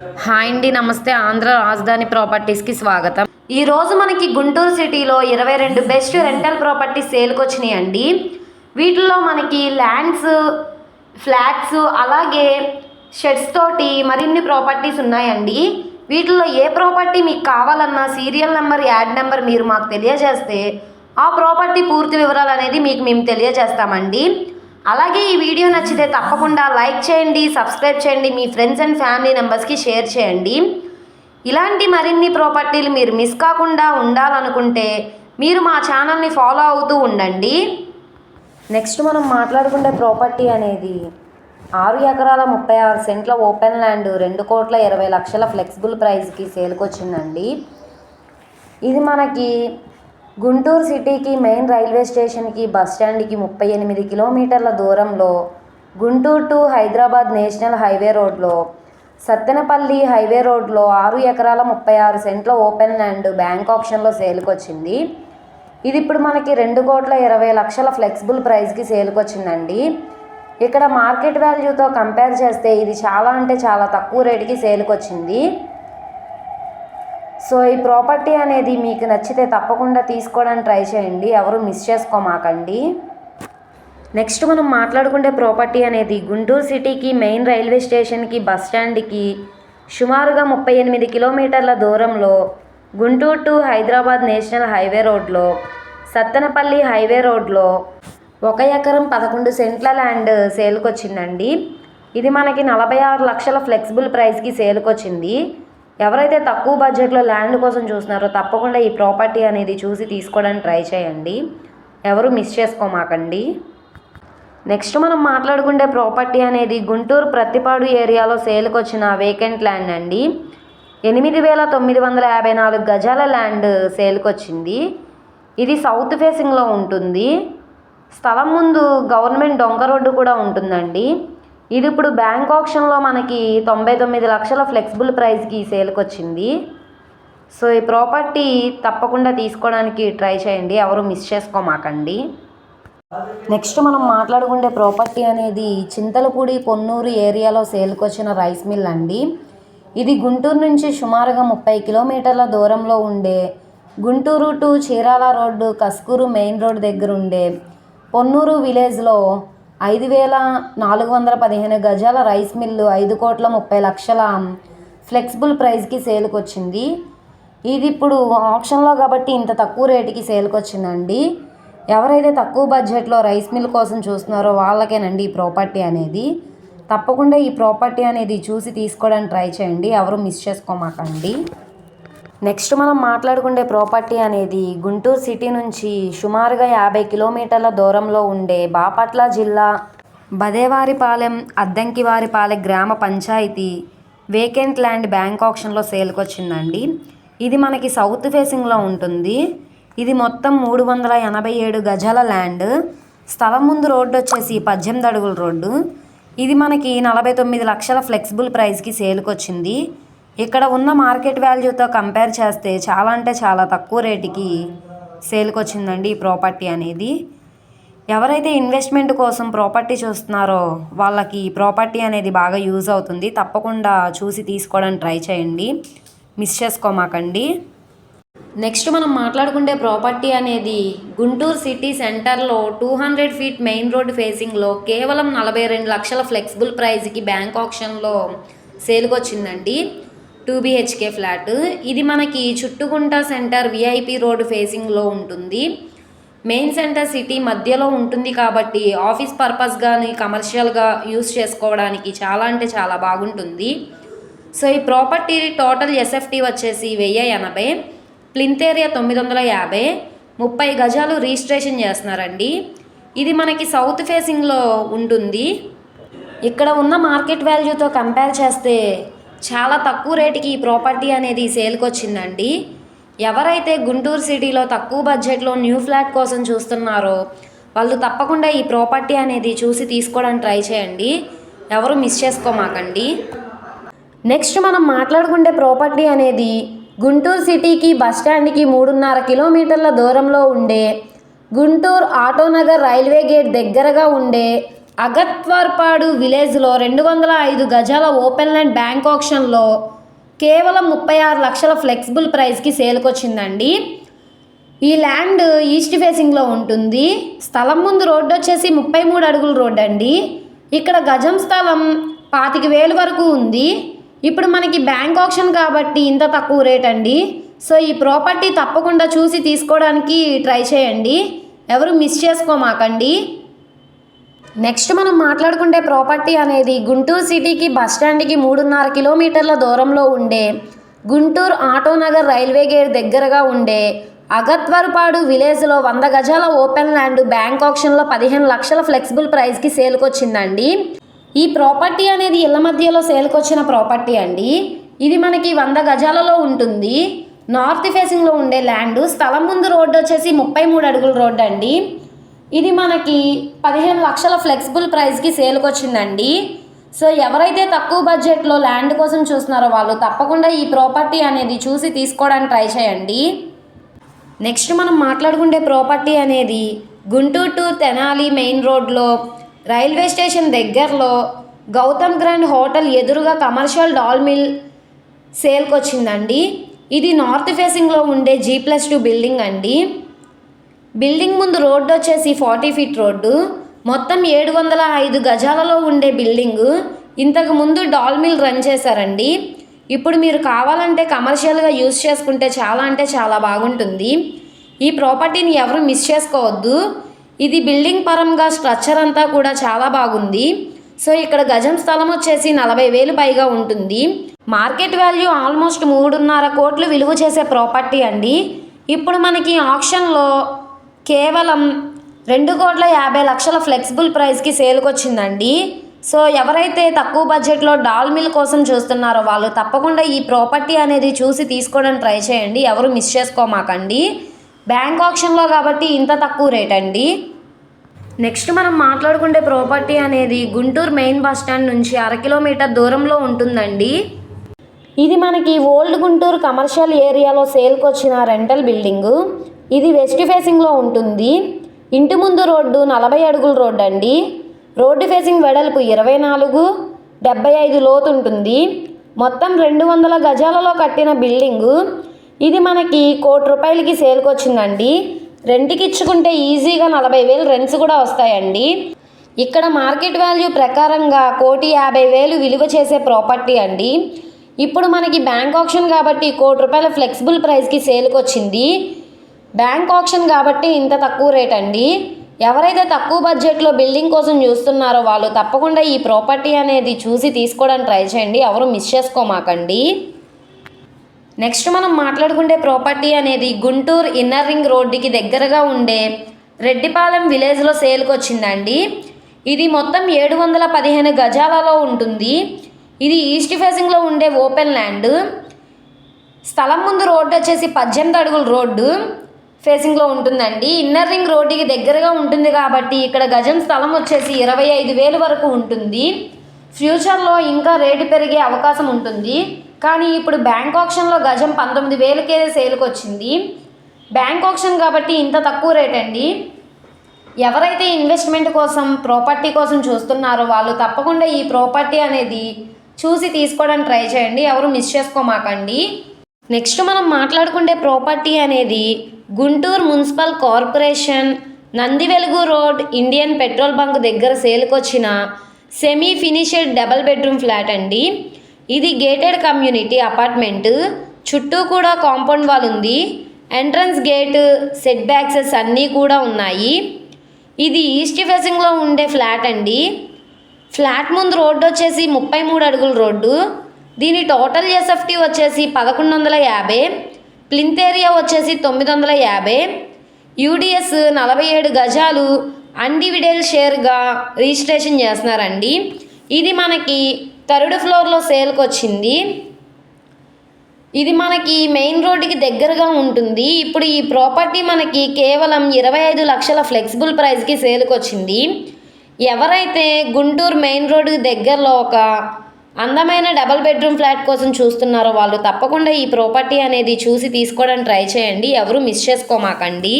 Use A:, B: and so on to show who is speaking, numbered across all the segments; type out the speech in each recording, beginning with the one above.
A: Hi అండి నమస్తే. ఆంధ్ర రాజధాని ప్రాపర్టీస్కి స్వాగతం. ఈరోజు మనకి గుంటూరు సిటీలో ఇరవై రెండు బెస్ట్ రెంటల్ ప్రాపర్టీస్ సేల్కి వచ్చినాయి అండి వీటిల్లో మనకి ల్యాండ్స్ ఫ్లాట్స్ అలాగే షెడ్స్ తోటి మరిన్ని ప్రాపర్టీస్ ఉన్నాయండి. వీటిల్లో ఏ ప్రాపర్టీ మీకు కావాలన్నా సీరియల్ నెంబర్ యాడ్ నెంబర్ మీరు మాకు తెలియజేస్తే ఆ ప్రాపర్టీ పూర్తి వివరాలు అనేది మీకు మేము తెలియజేస్తామండి. అలాగే ఈ వీడియో నచ్చితే తప్పకుండా లైక్ చేయండి సబ్స్క్రైబ్ చేయండి మీ ఫ్రెండ్స్ అండ్ ఫ్యామిలీ మెంబర్స్కి షేర్ చేయండి. ఇలాంటి మరిన్ని ప్రాపర్టీలు మీరు మిస్ కాకుండా ఉండాలనుకుంటే మీరు మా ఛానల్ని ఫాలో అవుతూ ఉండండి. నెక్స్ట్ మనం మాట్లాడుకునే ప్రాపర్టీ అనేది ఆరు ఎకరాల ముప్పై ఆరు సెంట్ల ఓపెన్ ల్యాండ్ రెండు కోట్ల ఇరవై లక్షల ఫ్లెక్సిబుల్ ప్రైస్కి సేల్కి వచ్చిందండి ఇది మనకి గుంటూరు సిటీకి మెయిన్ రైల్వే స్టేషన్కి బస్ స్టాండ్కి ముప్పై ఎనిమిది కిలోమీటర్ల దూరంలో Guntur to Hyderabad national highway రోడ్లో సత్తెనపల్లి హైవే రోడ్లో ఆరు ఎకరాల ముప్పై ఆరు సెంట్ల ఓపెన్ ల్యాండ్ బ్యాంక్ ఆప్షన్లో సేలుకొచ్చింది. ఇది ఇప్పుడు మనకి రెండు కోట్ల ఇరవై లక్షల ఫ్లెక్సిబుల్ ప్రైస్కి సేలుకొచ్చిందండి. ఇక్కడ మార్కెట్ వాల్యూతో కంపేర్ చేస్తే ఇది చాలా అంటే చాలా తక్కువ రేటుకి సేలుకొచ్చింది. సో ఈ ప్రాపర్టీ అనేది మీకు నచ్చితే తప్పకుండా తీసుకోవడానికి ట్రై చేయండి. ఎవరు మిస్ చేసుకోమాకండి. నెక్స్ట్ మనం మాట్లాడుకునే ప్రాపర్టీ అనేది గుంటూరు సిటీకి మెయిన్ రైల్వే స్టేషన్కి బస్ స్టాండ్కి సుమారుగా ముప్పై ఎనిమిది కిలోమీటర్ల దూరంలో Guntur to Hyderabad national highway రోడ్లో సత్తెనపల్లి హైవే రోడ్లో ఒక ఎకరం పదకొండు సెంట్ల ల్యాండ్ సేల్కొచ్చిందండి. ఇది మనకి నలభై ఆరు లక్షల ఫ్లెక్సిబుల్ ప్రైస్కి సేల్కొచ్చింది. వచ్చింది ఎవరైతే తక్కువ బడ్జెట్లో ల్యాండ్ కోసం చూస్తున్నారో తప్పకుండా ఈ ప్రాపర్టీ అనేది చూసి తీసుకోవడానికి ట్రై చేయండి. ఎవరు మిస్ చేసుకోమాకండి. నెక్స్ట్ మనం మాట్లాడుకునే ప్రాపర్టీ అనేది గుంటూరు ప్రతిపాడు ఏరియాలో సేల్కి వచ్చిన వేకెంట్ ల్యాండ్ అండి. ఎనిమిది వేల తొమ్మిది వందల యాభై నాలుగు గజాల ల్యాండ్ సేల్కి వచ్చింది ఇది సౌత్ ఫేసింగ్లో ఉంటుంది. స్థలం ముందు గవర్నమెంట్ డొంక రోడ్డు కూడా ఉంటుందండి. ఇది ఇప్పుడు బ్యాంక్ ఆప్షన్లో మనకి తొంభై తొమ్మిది లక్షల ఫ్లెక్సిబుల్ ప్రైస్కి సేల్కి వచ్చింది సో ఈ ప్రాపర్టీ తప్పకుండా తీసుకోవడానికి ట్రై చేయండి. ఎవరు మిస్ చేసుకోమాకండి. నెక్స్ట్ మనం మాట్లాడుకునే ప్రాపర్టీ అనేది చింతలపూడి పొన్నూరు ఏరియాలో సేల్కి వచ్చిన రైస్ మిల్ అండి. ఇది గుంటూరు నుంచి సుమారుగా ముప్పై కిలోమీటర్ల దూరంలో ఉండే Guntur to Chirala road Kaskuru main road దగ్గర ఉండే పొన్నూరు విలేజ్లో ఐదు వేల నాలుగు వందల పదిహేను గజాల రైస్ మిల్లు ఐదు కోట్ల ముప్పై లక్షల ఫ్లెక్సిబుల్ ప్రైస్కి సేల్కి వచ్చింది ఇది ఇప్పుడు ఆప్షన్లో కాబట్టి ఇంత తక్కువ రేటుకి సేల్కి వచ్చిందండి ఎవరైతే తక్కువ బడ్జెట్లో రైస్ మిల్ కోసం చూస్తున్నారో వాళ్ళకేనండి ఈ ప్రాపర్టీ అనేది. తప్పకుండా ఈ ప్రాపర్టీ అనేది చూసి తీసుకోవడానికి ట్రై చేయండి. ఎవరు మిస్ చేసుకోమాకండి. నెక్స్ట్ మనం మాట్లాడుకునే ప్రాపర్టీ అనేది గుంటూరు సిటీ నుంచి సుమారుగా యాభై కిలోమీటర్ల దూరంలో ఉండే బాపట్ల జిల్లా బదేవారిపాలెం అద్దంకివారిపాలెం గ్రామ పంచాయతీ వేకెంట్ ల్యాండ్ బ్యాంక్ ఆప్షన్లో సేల్కి వచ్చిందండి ఇది మనకి సౌత్ ఫేసింగ్లో ఉంటుంది. ఇది మొత్తం మూడు వందల ఎనభై ఏడు గజాల ల్యాండ్. స్థలం ముందు రోడ్డు వచ్చేసి పద్దెనిమిది అడుగుల రోడ్డు. ఇది మనకి నలభై తొమ్మిది లక్షల ఫ్లెక్సిబుల్ ప్రైస్కి సేల్కి వచ్చింది ఇక్కడ ఉన్న మార్కెట్ వాల్యూతో కంపేర్ చేస్తే చాలా అంటే చాలా తక్కువ రేటుకి సేల్కి వచ్చిందండి ఈ ప్రాపర్టీ అనేది. ఎవరైతే ఇన్వెస్ట్మెంట్ కోసం ప్రాపర్టీ చూస్తున్నారో వాళ్ళకి ఈ ప్రాపర్టీ అనేది బాగా యూజ్ అవుతుంది. తప్పకుండా చూసి తీసుకోవడానికి ట్రై చేయండి. మిస్ చేసుకోమాకండి. నెక్స్ట్ మనం మాట్లాడుకునే ప్రాపర్టీ అనేది గుంటూరు సిటీ సెంటర్లో two hundred feet main road ఫేసింగ్లో కేవలం నలభై రెండు లక్షల ఫ్లెక్సిబుల్ ప్రైజ్కి బ్యాంక్ ఆప్షన్లో సేల్కి వచ్చిందండి. Two BHK flat. ఇది మనకి చుట్టుకుంట సెంటర్ విఐపి రోడ్ ఫేసింగ్లో ఉంటుంది. మెయిన్ సెంటర్ సిటీ మధ్యలో ఉంటుంది కాబట్టి ఆఫీస్ పర్పస్ కానీ కమర్షియల్గా యూస్ చేసుకోవడానికి చాలా అంటే చాలా బాగుంటుంది. సో ఈ ప్రాపర్టీ టోటల్ ఎస్ఎఫ్టీ వచ్చేసి వెయ్యి ఎనభై ప్లింత్ ఏరియా తొమ్మిది వందల యాభై ముప్పై గజాలు రిజిస్ట్రేషన్ చేస్తున్నారండి. ఇది మనకి సౌత్ ఫేసింగ్లో ఉంటుంది. ఇక్కడ ఉన్న మార్కెట్ వాల్యూతో కంపేర్ చేస్తే చాలా తక్కువ రేటుకి ఈ ప్రాపర్టీ అనేది సేల్కి వచ్చిందండి ఎవరైతే గుంటూరు సిటీలో తక్కువ బడ్జెట్లో న్యూ ఫ్లాట్ కోసం చూస్తున్నారో వాళ్ళు తప్పకుండా ఈ ప్రాపర్టీ అనేది చూసి తీసుకోవడానికి ట్రై చేయండి. ఎవరు మిస్ చేసుకోమాకండి. నెక్స్ట్ మనం మాట్లాడుకునే ప్రాపర్టీ అనేది గుంటూరు సిటీకి బస్ స్టాండ్కి మూడున్నర కిలోమీటర్ల దూరంలో ఉండే గుంటూరు ఆటోనగర్ రైల్వే గేట్ దగ్గరగా ఉండే అగత్వర్పాడు విలేజ్లో రెండు వందల ఐదు గజాల ఓపెన్ ల్యాండ్ బ్యాంక్ ఆప్షన్లో కేవలం ముప్పై ఆరు లక్షల ఫ్లెక్సిబుల్ ప్రైస్కి సేల్కొచ్చిందండి. ఈ ల్యాండ్ ఈస్ట్ ఫేసింగ్లో ఉంటుంది. స్థలం ముందు రోడ్డు వచ్చేసి ముప్పై మూడు అడుగుల రోడ్డు అండి ఇక్కడ గజం స్థలం పాతిక వేలు వరకు ఉంది. ఇప్పుడు మనకి బ్యాంక్ ఆప్షన్ కాబట్టి ఇంత తక్కువ రేట్ అండి సో ఈ ప్రాపర్టీ తప్పకుండా చూసి తీసుకోవడానికి ట్రై చేయండి. ఎవరు మిస్ చేసుకోమాకండి. నెక్స్ట్ మనం మాట్లాడుకుంటే ప్రాపర్టీ అనేది గుంటూరు సిటీకి బస్ స్టాండ్కి మూడున్నర కిలోమీటర్ల దూరంలో ఉండే గుంటూరు ఆటోనగర్ రైల్వే గేట్ దగ్గరగా ఉండే అగత్వరపాడు విలేజ్లో వంద గజాల ఓపెన్ ల్యాండ్ బ్యాంక్ ఆప్షన్లో పదిహేను లక్షల ఫ్లెక్సిబుల్ ప్రైస్కి సేల్కొచ్చిందండి. ఈ ప్రాపర్టీ అనేది ఇళ్ళ మధ్యలో సేల్కొచ్చిన ప్రాపర్టీ అండి. ఇది మనకి వంద గజాలలో ఉంటుంది. నార్త్ ఫేసింగ్లో ఉండే ల్యాండ్ స్థలం ముందు రోడ్డు వచ్చేసి ముప్పై మూడు అడుగుల రోడ్డు అండి ఇది మనకి పదిహేను లక్షల ఫ్లెక్సిబుల్ ప్రైస్కి సేల్కి వచ్చిందండి సో ఎవరైతే తక్కువ బడ్జెట్లో ల్యాండ్ కోసం చూస్తున్నారో వాళ్ళు తప్పకుండా ఈ ప్రాపర్టీ అనేది చూసి తీసుకోవడానికి ట్రై చేయండి. నెక్స్ట్ మనం మాట్లాడుకుంటే ప్రాపర్టీ అనేది గుంటూరు టు తెనాలి మెయిన్ రోడ్లో రైల్వే స్టేషన్ దగ్గరలో గౌతమ్ గ్రాండ్ హోటల్ ఎదురుగా కమర్షియల్ డాల్ మిల్ సేల్కి వచ్చిందండి ఇది నార్త్ ఫేసింగ్లో ఉండే జీ ప్లస్ టూ బిల్డింగ్ అండి. బిల్డింగ్ ముందు రోడ్డు వచ్చేసి ఫార్టీ ఫీట్ రోడ్డు మొత్తం ఏడు వందల ఐదు గజాలలో ఉండే బిల్డింగు. ఇంతకు ముందు డాల్ మిల్ రన్ చేశారండి. ఇప్పుడు మీరు కావాలంటే కమర్షియల్గా యూస్ చేసుకుంటే చాలా అంటే చాలా బాగుంటుంది. ఈ ప్రాపర్టీని ఎవరు మిస్ చేసుకోవద్దు. ఇది బిల్డింగ్ పరంగా స్ట్రక్చర్ అంతా కూడా చాలా బాగుంది. సో ఇక్కడ గజం స్థలం వచ్చేసి నలభై వేలు పైగా ఉంటుంది. మార్కెట్ వాల్యూ ఆల్మోస్ట్ మూడున్నర కోట్లు విలువ చేసే ప్రాపర్టీ అండి. ఇప్పుడు మనకి ఆప్షన్లో కేవలం రెండు కోట్ల యాభై లక్షల ఫ్లెక్సిబుల్ ప్రైస్కి సేల్కొచ్చిందండి. సో ఎవరైతే తక్కువ బడ్జెట్లో డాల్ మిల్ కోసం చూస్తున్నారో వాళ్ళు తప్పకుండా ఈ ప్రాపర్టీ అనేది చూసి తీసుకోవడానికి ట్రై చేయండి. ఎవరు మిస్ చేసుకోమాకండి. బ్యాంక్ ఆప్షన్లో కాబట్టి ఇంత తక్కువ రేట్ అండి నెక్స్ట్ మనం మాట్లాడుకుంటే ప్రాపర్టీ అనేది గుంటూరు మెయిన్ బస్ స్టాండ్ నుంచి అర కిలోమీటర్ దూరంలో ఉంటుందండి. ఇది మనకి ఓల్డ్ గుంటూరు కమర్షియల్ ఏరియాలో సేల్కి వచ్చిన రెంటల్ బిల్డింగు. ఇది వెస్ట్ ఫేసింగ్లో ఉంటుంది. ఇంటి ముందు రోడ్డు నలభై అడుగుల రోడ్డు అండి. రోడ్డు ఫేసింగ్ వెడల్పు ఇరవై నాలుగు డెబ్బై ఐదు లోతు ఉంటుంది. మొత్తం రెండు వందల గజాలలో కట్టిన బిల్డింగు. ఇది మనకి కోటి రూపాయలకి సేల్కి వచ్చిందండి రెంట్కి ఇచ్చుకుంటే ఈజీగా నలభై వేలు రెంట్స్ కూడా వస్తాయండి. ఇక్కడ మార్కెట్ వాల్యూ ప్రకారంగా కోటి యాభై వేలు విలువ చేసే ప్రాపర్టీ అండి. ఇప్పుడు మనకి బ్యాంక్ ఆప్షన్ కాబట్టి కోటి రూపాయల ఫ్లెక్సిబుల్ ప్రైస్కి సేల్కి వచ్చింది బ్యాంక్ ఆప్షన్ కాబట్టి ఇంత తక్కువ రేట్ అండి? ఎవరైతే తక్కువ బడ్జెట్లో బిల్డింగ్ కోసం చూస్తున్నారో వాళ్ళు తప్పకుండా ఈ ప్రాపర్టీ అనేది చూసి తీసుకోవడానికి ట్రై చేయండి. ఎవరు మిస్ చేసుకోమాకండి. నెక్స్ట్ మనం మాట్లాడుకుంటే ప్రాపర్టీ అనేది గుంటూరు ఇన్నర్ రింగ్ రోడ్డుకి దగ్గరగా ఉండే రెడ్డిపాలెం విలేజ్లో సేల్కి వచ్చిందండి. ఇది మొత్తం ఏడు వందల పదిహేను గజాలలో ఉంటుంది. ఇది ఈస్ట్ ఫేసింగ్లో ఉండే ఓపెన్ ల్యాండ్. స్థలం ముందు రోడ్డు వచ్చేసి పద్దెనిమిది అడుగుల రోడ్డు. ఫేసింగ్లో ఉంటుందండి. ఇన్నర్ రింగ్ రోడ్డుకి దగ్గరగా ఉంటుంది కాబట్టి ఇక్కడ గజం స్థలం వచ్చేసి ఇరవై ఐదు వేలు వరకు ఉంటుంది. ఫ్యూచర్లో ఇంకా రేటు పెరిగే అవకాశం ఉంటుంది. కానీ ఇప్పుడు బ్యాంక్ ఆప్షన్లో గజం పంతొమ్మిది వేలకే సేల్కి వచ్చింది బ్యాంక్ ఆప్షన్ కాబట్టి ఇంత తక్కువ రేట్ అండి ఎవరైతే ఇన్వెస్ట్మెంట్ కోసం ప్రాపర్టీ కోసం చూస్తున్నారో వాళ్ళు తప్పకుండా ఈ ప్రాపర్టీ అనేది చూసి తీసుకోవడానికి ట్రై చేయండి. ఎవరు మిస్ చేసుకోమాకండి. నెక్స్ట్ మనం మాట్లాడుకుంటే ప్రాపర్టీ అనేది Guntur municipal corporation Nandivelugu road Indian petrol bunk దగ్గర సేల్కొచ్చిన semi finished double bedroom flat అండి. ఇది గేటెడ్ కమ్యూనిటీ అపార్ట్మెంట్ చుట్టూ కూడా కాంపౌండ్ వాల్ ఉంది. ఎంట్రన్స్ గేట్ సెట్ బ్యాక్సెస్ అన్నీ కూడా ఉన్నాయి. ఇది ఈస్ట్ ఫేసింగ్లో ఉండే ఫ్లాట్ అండి. ఫ్లాట్ ముందు రోడ్డు వచ్చేసి ముప్పై మూడు అడుగుల రోడ్డు. దీని టోటల్ ఎస్ఎఫ్టీ వచ్చేసి పదకొండు వందల యాభై. ప్లింత్ ఏరియా వచ్చేసి తొమ్మిది వందల యాభై యూడిఎస్ నలభై ఏడు గజాలు అన్డివిడెల్ షేర్గా రిజిస్ట్రేషన్ చేస్తున్నారండి. ఇది మనకి థర్డ్ ఫ్లోర్లో సేల్కి వచ్చింది ఇది మనకి మెయిన్ రోడ్డుకి దగ్గరగా ఉంటుంది. ఇప్పుడు ఈ ప్రాపర్టీ మనకి కేవలం ఇరవై ఐదు లక్షల ఫ్లెక్సిబుల్ ప్రైస్కి సేల్కి వచ్చింది ఎవరైతే గుంటూరు మెయిన్ రోడ్డు దగ్గరలో ఒక అందమైన డబల్ బెడ్రూమ్ ఫ్లాట్ కోసం చూస్తున్నారో వాళ్ళు తప్పకుండా ఈ ప్రాపర్టీ అనేది చూసి తీసుకోవడానికి ట్రై చేయండి. ఎవరు మిస్ చేసుకోమాకండి.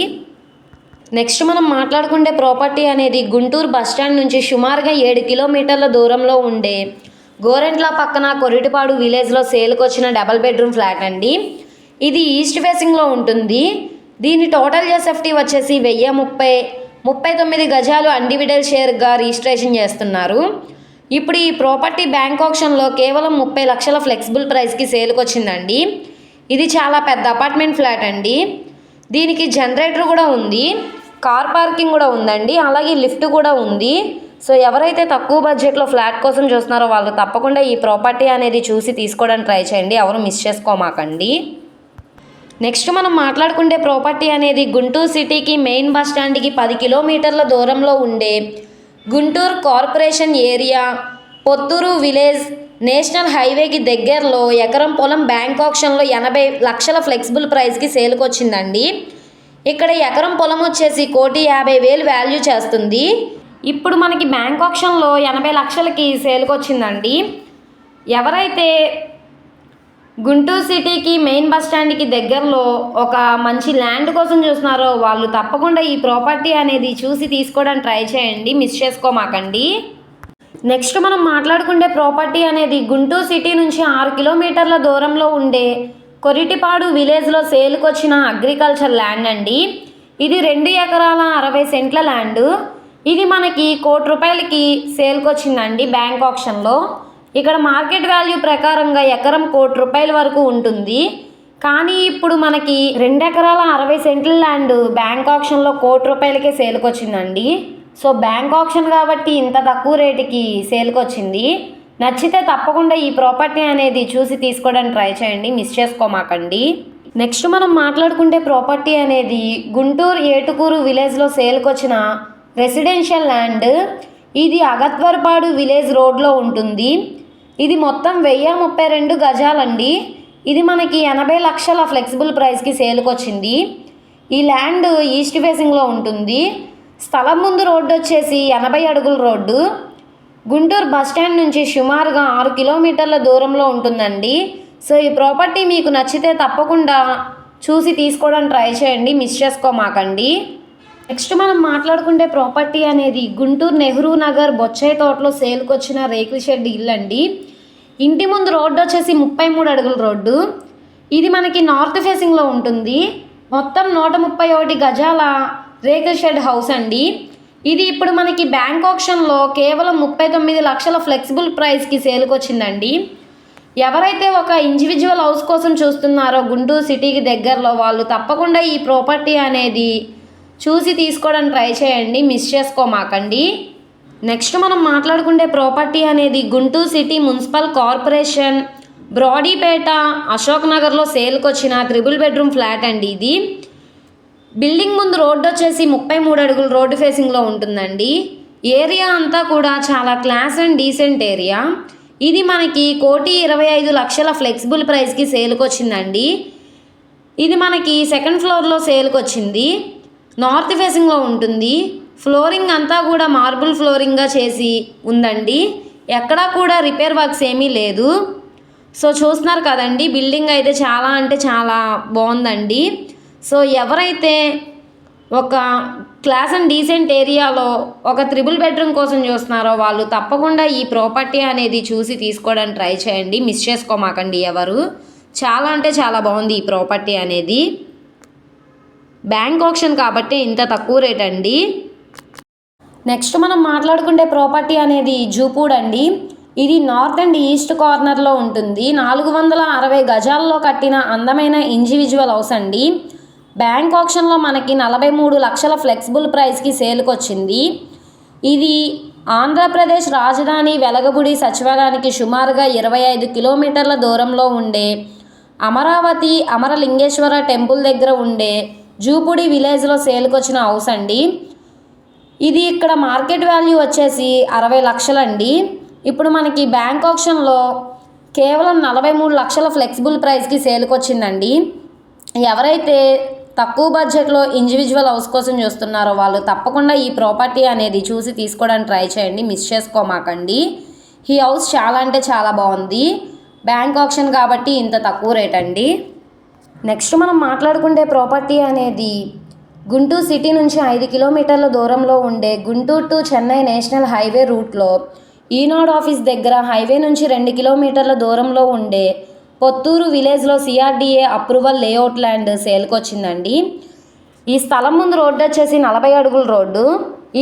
A: నెక్స్ట్ మనం మాట్లాడుకునే ప్రాపర్టీ అనేది గుంటూరు బస్ స్టాండ్ నుంచి సుమారుగా ఏడు కిలోమీటర్ల దూరంలో ఉండే గోరెంట్ల పక్కన కొరిటిపాడు విలేజ్లో సేల్కి వచ్చిన డబల్ బెడ్రూమ్ ఫ్లాట్ అండి. ఇది ఈస్ట్ ఫేసింగ్లో ఉంటుంది. దీని టోటల్ ఎస్ఎఫ్టీ వచ్చేసి వెయ్యి ముప్పై ముప్పై తొమ్మిది గజాలు అండివిడల్ షేర్గా రిజిస్ట్రేషన్ చేస్తున్నారు. ఇప్పుడు ఈ ప్రాపర్టీ బ్యాంక్ ఆప్షన్లో కేవలం ముప్పై లక్షల ఫ్లెక్సిబుల్ ప్రైస్కి సేల్కి వచ్చిందండి ఇది చాలా పెద్ద అపార్ట్మెంట్ ఫ్లాట్ అండి. దీనికి జనరేటర్ కూడా ఉంది కార్ పార్కింగ్ కూడా ఉందండి అలాగే లిఫ్ట్ కూడా ఉంది. సో ఎవరైతే తక్కువ బడ్జెట్లో ఫ్లాట్ కోసం చూస్తున్నారో వాళ్ళు తప్పకుండా ఈ ప్రాపర్టీ అనేది చూసి తీసుకోవడానికి ట్రై చేయండి ఎవరు మిస్ చేసుకోమాకండి. నెక్స్ట్ మనం మాట్లాడుకుంటే ప్రాపర్టీ అనేది గుంటూరు సిటీకి మెయిన్ బస్ స్టాండ్కి పది కిలోమీటర్ల దూరంలో ఉండే Guntur corporation area Pothuru village national హైవేకి దగ్గరలో ఎకరం పొలం బ్యాంక్ ఆప్షన్లో ఎనభై లక్షల ఫ్లెక్సిబుల్ ప్రైస్కి సేల్కి వచ్చిందండి ఇక్కడ ఎకరం పొలం వచ్చేసి కోటి యాభై వేలు వాల్యూ చేస్తుంది. ఇప్పుడు మనకి బ్యాంక్ ఆప్షన్లో ఎనభై లక్షలకి సేల్కి వచ్చిందండి ఎవరైతే గుంటూరు సిటీకి మెయిన్ బస్ స్టాండ్కి దగ్గరలో ఒక మంచి ల్యాండ్ కోసం చూస్తున్నారో వాళ్ళు తప్పకుండా ఈ ప్రాపర్టీ అనేది చూసి తీసుకోవడానికి ట్రై చేయండి. మిస్ చేసుకోమాకండి. నెక్స్ట్ మనం మాట్లాడుకుంటే ప్రాపర్టీ అనేది గుంటూరు సిటీ నుంచి ఆరు కిలోమీటర్ల దూరంలో ఉండే కొరిటిపాడు విలేజ్లో సేల్కి వచ్చిన అగ్రికల్చర్ ల్యాండ్ అండి. ఇది రెండు ఎకరాల అరవై సెంట్ల ల్యాండ్. ఇది మనకి కోటి రూపాయలకి సేల్కి వచ్చిందండి బ్యాంక్ ఆప్షన్లో. ఇక్కడ మార్కెట్ వాల్యూ ప్రకారంగా ఎకరం కోటి రూపాయల వరకు ఉంటుంది. కానీ ఇప్పుడు మనకి రెండు ఎకరాల అరవై సెంట్ల ల్యాండ్ బ్యాంక్ ఆప్షన్లో కోటి రూపాయలకే సేల్కి వచ్చిందండి సో బ్యాంక్ ఆప్షన్ కాబట్టి ఇంత తక్కువ రేటుకి సేల్కి వచ్చింది నచ్చితే తప్పకుండా ఈ ప్రాపర్టీ అనేది చూసి తీసుకోవడానికి ట్రై చేయండి మిస్ చేసుకోమాకండి. నెక్స్ట్ మనం మాట్లాడుకుంటే ప్రాపర్టీ అనేది గుంటూరు ఏటుకూరు విలేజ్లో సేల్కి వచ్చిన రెసిడెన్షియల్ ల్యాండ్. ఇది అగత్వర్పాడు విలేజ్ రోడ్లో ఉంటుంది. ఇది మొత్తం వెయ్యి ముప్పై రెండు గజాలండి. ఇది మనకి ఎనభై లక్షల ఫ్లెక్సిబుల్ ప్రైస్కి సేల్కి వచ్చింది ఈ ల్యాండ్ ఈస్ట్ ఫేసింగ్లో ఉంటుంది. స్థలం ముందు రోడ్డు వచ్చేసి ఎనభై అడుగుల రోడ్డు. గుంటూరు బస్ స్టాండ్ నుంచి సుమారుగా ఆరు కిలోమీటర్ల దూరంలో ఉంటుందండి. సో ఈ ప్రాపర్టీ మీకు నచ్చితే తప్పకుండా చూసి తీసుకోవడానికి ట్రై చేయండి. మిస్ చేసుకోమాకండి. నెక్స్ట్ మనం మాట్లాడుకుంటే ప్రాపర్టీ అనేది గుంటూరు నెహ్రూ నగర్ బొచ్చాయి తోటలో సేల్కి వచ్చిన రేకుల షెడ్ ఇల్లు అండి ఇంటి ముందు రోడ్డు వచ్చేసి ముప్పై మూడు అడుగుల రోడ్డు. ఇది మనకి నార్త్ ఫేసింగ్లో ఉంటుంది. మొత్తం నూట ముప్పై ఒకటి గజాల రేకుల షెడ్ హౌస్ అండి. ఇది ఇప్పుడు మనకి బ్యాంక్ ఆప్షన్లో కేవలం ముప్పై తొమ్మిది లక్షల ఫ్లెక్సిబుల్ ప్రైస్కి సేల్కి వచ్చిందండి. ఎవరైతే ఒక ఇండివిజువల్ హౌస్ కోసం చూస్తున్నారో గుంటూరు సిటీకి దగ్గరలో వాళ్ళు తప్పకుండా ఈ ప్రాపర్టీ అనేది చూసి తీసుకోవడానికి ట్రై చేయండి. మిస్ చేసుకోమాకండి. నెక్స్ట్ మనం మాట్లాడుకుంటే ప్రాపర్టీ అనేది Guntur city municipal corporation Brodipet Ashok నగర్లో సేల్కి వచ్చిన త్రిబుల్ బెడ్రూమ్ ఫ్లాట్ అండి ఇది. బిల్డింగ్ ముందు రోడ్డు వచ్చేసి ముప్పై మూడు అడుగుల రోడ్డు ఫేసింగ్లో ఉంటుందండి. ఏరియా అంతా కూడా చాలా క్లాస్ అండ్ డీసెంట్ ఏరియా. ఇది మనకి కోటి ఇరవై ఐదు లక్షల ఫ్లెక్సిబుల్ ప్రైస్కి సేల్కి వచ్చిందండి ఇది మనకి సెకండ్ ఫ్లోర్లో సేల్కి వచ్చింది నార్త్ ఫేసింగ్లో ఉంటుంది. ఫ్లోరింగ్ అంతా కూడా మార్బుల్ ఫ్లోరింగ్గా చేసి ఉందండి. ఎక్కడా కూడా రిపేర్ వర్క్స్ ఏమీ లేదు. సో చూస్తున్నారు కదండి బిల్డింగ్ అయితే చాలా అంటే చాలా బాగుందండి. సో ఎవరైతే ఒక క్లాస్ అండ్ డీసెంట్ ఏరియాలో ఒక త్రిబుల్ బెడ్రూమ్ కోసం చూస్తున్నారో వాళ్ళు తప్పకుండా ఈ ప్రాపర్టీ అనేది చూసి తీసుకోవడానికి ట్రై చేయండి. మిస్ చేసుకోమాకండి ఎవరు. చాలా అంటే చాలా బాగుంది ఈ ప్రాపర్టీ అనేది. బ్యాంక్ ఆప్షన్ కాబట్టి ఇంత తక్కువ రేట్ అండి నెక్స్ట్ మనం మాట్లాడుకుంటే ప్రాపర్టీ అనేది జూపూడ్ అండి ఇది నార్త్ అండ్ ఈస్ట్ కార్నర్లో ఉంటుంది. నాలుగు వందల అరవై గజాల్లో కట్టిన అందమైన ఇండివిజువల్ హౌస్ అండి. బ్యాంక్ ఆప్షన్లో మనకి నలభై మూడు లక్షల ఫ్లెక్సిబుల్ ప్రైస్కి సేల్కి వచ్చింది ఇది ఆంధ్రప్రదేశ్ రాజధాని వెలగబుడి సచివాలయానికి సుమారుగా ఇరవై ఐదు కిలోమీటర్ల దూరంలో ఉండే అమరావతి అమరలింగేశ్వర టెంపుల్ దగ్గర ఉండే జూపుడి విలేజ్లో సేల్కొచ్చిన హౌస్ అండి. ఇది ఇక్కడ మార్కెట్ వాల్యూ వచ్చేసి అరవై లక్షలండి. ఇప్పుడు మనకి బ్యాంక్ ఆప్షన్లో కేవలం నలభై మూడు లక్షల ఫ్లెక్సిబుల్ ప్రైస్కి సేల్కి వచ్చిందండి ఎవరైతే తక్కువ బడ్జెట్లో ఇండివిజువల్ హౌస్ కోసం చూస్తున్నారో వాళ్ళు తప్పకుండా ఈ ప్రాపర్టీ అనేది చూసి తీసుకోవడానికి ట్రై చేయండి మిస్ చేసుకోమాకండి. ఈ హౌస్ చాలా అంటే చాలా బాగుంది. బ్యాంక్ ఆప్షన్ కాబట్టి ఇంత తక్కువ రేట్ అండి నెక్స్ట్ మనం మాట్లాడుకుంటే ప్రాపర్టీ అనేది గుంటూరు సిటీ నుంచి ఐదు కిలోమీటర్ల దూరంలో ఉండే Guntur to Chennai national highway రూట్లో ఈనాడ్ ఆఫీస్ దగ్గర హైవే నుంచి రెండు కిలోమీటర్ల దూరంలో ఉండే పొత్తూరు విలేజ్లో సిఆర్డీఏ అప్రూవల్ లేఅవుట్ ల్యాండ్ సేల్కొచ్చిందండి. ఈ స్థలం ముందు రోడ్డు వచ్చేసి నలభై అడుగుల రోడ్డు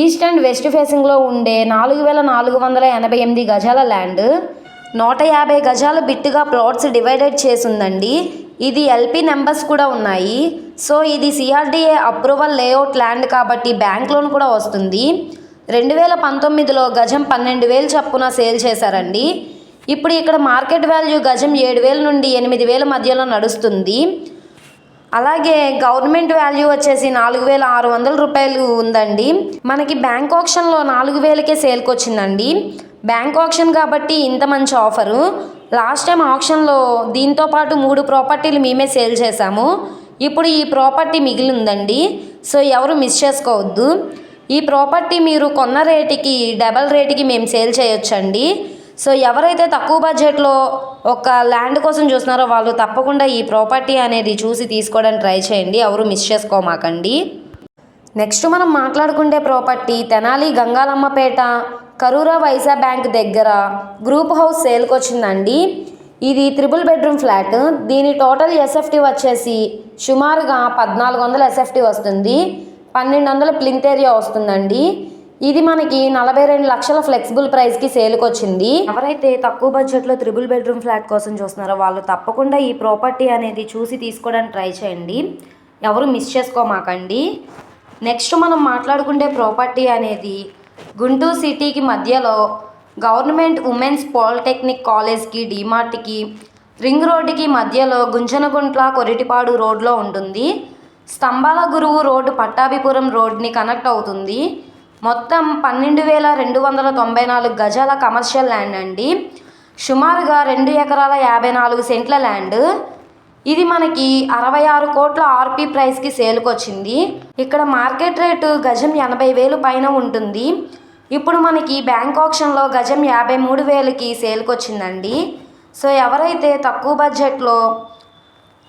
A: ఈస్ట్ అండ్ వెస్ట్ ఫేసింగ్లో ఉండే నాలుగు వేల నాలుగు వందల ఎనభై ఎనిమిది గజాల ల్యాండ్ నూట యాభై గజాలు బిట్టుగా ప్లాట్స్ డివైడెడ్ చేసిందండి. ఇది ఎల్పి నెంబర్స్ కూడా ఉన్నాయి. సో ఇది సిఆర్డిఏ అప్రూవల్ లేఅవుట్ ల్యాండ్ కాబట్టి బ్యాంక్ లోన్ కూడా వస్తుంది. రెండు వేల పంతొమ్మిదిలో గజం పన్నెండు వేలు చప్పున సేల్ చేశారండి. ఇప్పుడు ఇక్కడ మార్కెట్ వాల్యూ గజం ఏడు వేల నుండి ఎనిమిది వేల మధ్యలో నడుస్తుంది. అలాగే గవర్నమెంట్ వాల్యూ వచ్చేసి నాలుగు వేల ఆరు వందల రూపాయలు ఉందండి. మనకి బ్యాంక్ ఆప్షన్లో నాలుగు వేలకే సేల్కి వచ్చిందండి బ్యాంక్ ఆప్షన్ కాబట్టి ఇంత మంచి ఆఫరు. లాస్ట్ టైం ఆప్షన్లో దీంతో పాటు మూడు ప్రాపర్టీలు మేమే సేల్ చేశాము. ఇప్పుడు ఈ ప్రాపర్టీ మిగిలిందండి. సో ఎవరు మిస్ చేసుకోవద్దు. ఈ ప్రాపర్టీ మీరు కొన్న రేటుకి డబల్ రేటుకి మేము సేల్ చేయొచ్చండి. సో ఎవరైతే తక్కువ బడ్జెట్లో ఒక ల్యాండ్ కోసం చూస్తున్నారో వాళ్ళు తప్పకుండా ఈ ప్రాపర్టీ అనేది చూసి తీసుకోవడానికి ట్రై చేయండి. ఎవరు మిస్ చేసుకోమాకండి. నెక్స్ట్ మనం మాట్లాడుకుంటే ప్రాపర్టీ తెనాలి గంగాలమ్మపేట కరూరా వైజా బ్యాంక్ దగ్గర గ్రూప్ హౌస్ సేల్కి వచ్చిందండి. ఇది త్రిబుల్ బెడ్రూమ్ ఫ్లాట్ దీని టోటల్ ఎస్ఎఫ్టీ వచ్చేసి సుమారుగా పద్నాలుగు వందల ఎస్ఎఫ్టీ వస్తుంది. పన్నెండు వందల ప్లింత్ ఏరియా వస్తుందండి. ఇది మనకి నలభై రెండు లక్షల ఫ్లెక్సిబుల్ ప్రైస్కి సేల్కి వచ్చింది. ఎవరైతే తక్కువ బడ్జెట్లో త్రిబుల్ బెడ్రూమ్ ఫ్లాట్ కోసం చూస్తున్నారో వాళ్ళు తప్పకుండా ఈ ప్రాపర్టీ అనేది చూసి తీసుకోవడానికి ట్రై చేయండి. ఎవరు మిస్ చేసుకోమాకండి. నెక్స్ట్ మనం మాట్లాడుకుంటే ప్రాపర్టీ అనేది గుంటూరు సిటీకి మధ్యలో గవర్నమెంట్ ఉమెన్స్ పాలిటెక్నిక్ కాలేజ్కి డిమార్ట్కి రింగ్ రోడ్డుకి మధ్యలో గుంజనగుంట్ల కొరిటిపాడు రోడ్లో ఉంటుంది. స్తంభాల గురువు రోడ్డు పట్టాభిపురం రోడ్ని కనెక్ట్ అవుతుంది. మొత్తం పన్నెండు వేల రెండు వందల తొంభై నాలుగు గజాల కమర్షియల్ ల్యాండ్ అండి. సుమారుగా రెండు ఎకరాల యాభై నాలుగు సెంట్ల ల్యాండ్. ఇది మనకి అరవై ఆరు కోట్ల ఆర్పి ప్రైస్కి సేల్కి వచ్చింది ఇక్కడ మార్కెట్ రేటు గజం ఎనభై వేలు పైన ఉంటుంది. ఇప్పుడు మనకి బ్యాంక్ ఆప్షన్లో గజం యాభై మూడు వేలకి సేల్కి వచ్చిందండి సో ఎవరైతే తక్కువ బడ్జెట్లో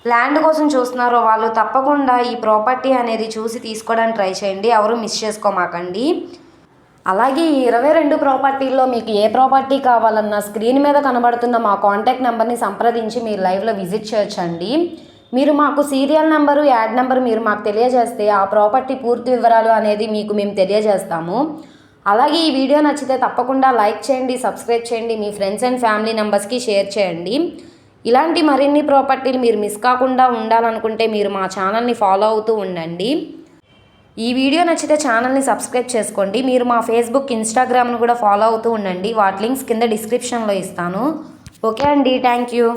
A: ల్యాండ్ కోసం చూస్తున్నారో వాళ్ళు తప్పకుండా ఈ ప్రాపర్టీ అనేది చూసి తీసుకోవడానికి ట్రై చేయండి. ఎవరు మిస్ చేసుకోమాకండి. అలాగే ఈ ఇరవై రెండు ప్రాపర్టీల్లో మీకు ఏ ప్రాపర్టీ కావాలన్నా స్క్రీన్ మీద కనబడుతున్న మా కాంటాక్ట్ నెంబర్ని సంప్రదించి మీరు లైవ్లో విజిట్ చేయొచ్చండి. మీరు మాకు సీరియల్ నెంబరు యాడ్ నెంబర్ మీరు మాకు తెలియజేస్తే ఆ ప్రాపర్టీ పూర్తి వివరాలు అనేది మీకు మేము తెలియజేస్తాము. అలాగే ఈ వీడియో నచ్చితే తప్పకుండా లైక్ చేయండి సబ్స్క్రైబ్ చేయండి మీ ఫ్రెండ్స్ అండ్ ఫ్యామిలీ మెంబర్స్కి షేర్ చేయండి. ఇలాంటి మరిన్ని ప్రాపర్టీలు మీరు మిస్ కాకుండా ఉండాలనుకుంటే మీరు మా ఛానల్ని ఫాలో అవుతూ ఉండండి. ఈ వీడియో నచ్చితే ఛానల్ని సబ్స్క్రైబ్ చేసుకోండి. మీరు మా ఫేస్బుక్ ఇన్స్టాగ్రామ్ను కూడా ఫాలో అవుతూ ఉండండి. వాటి లింక్స్ కింద డిస్క్రిప్షన్లో ఇస్తాను. ఓకే అండి. Thank you.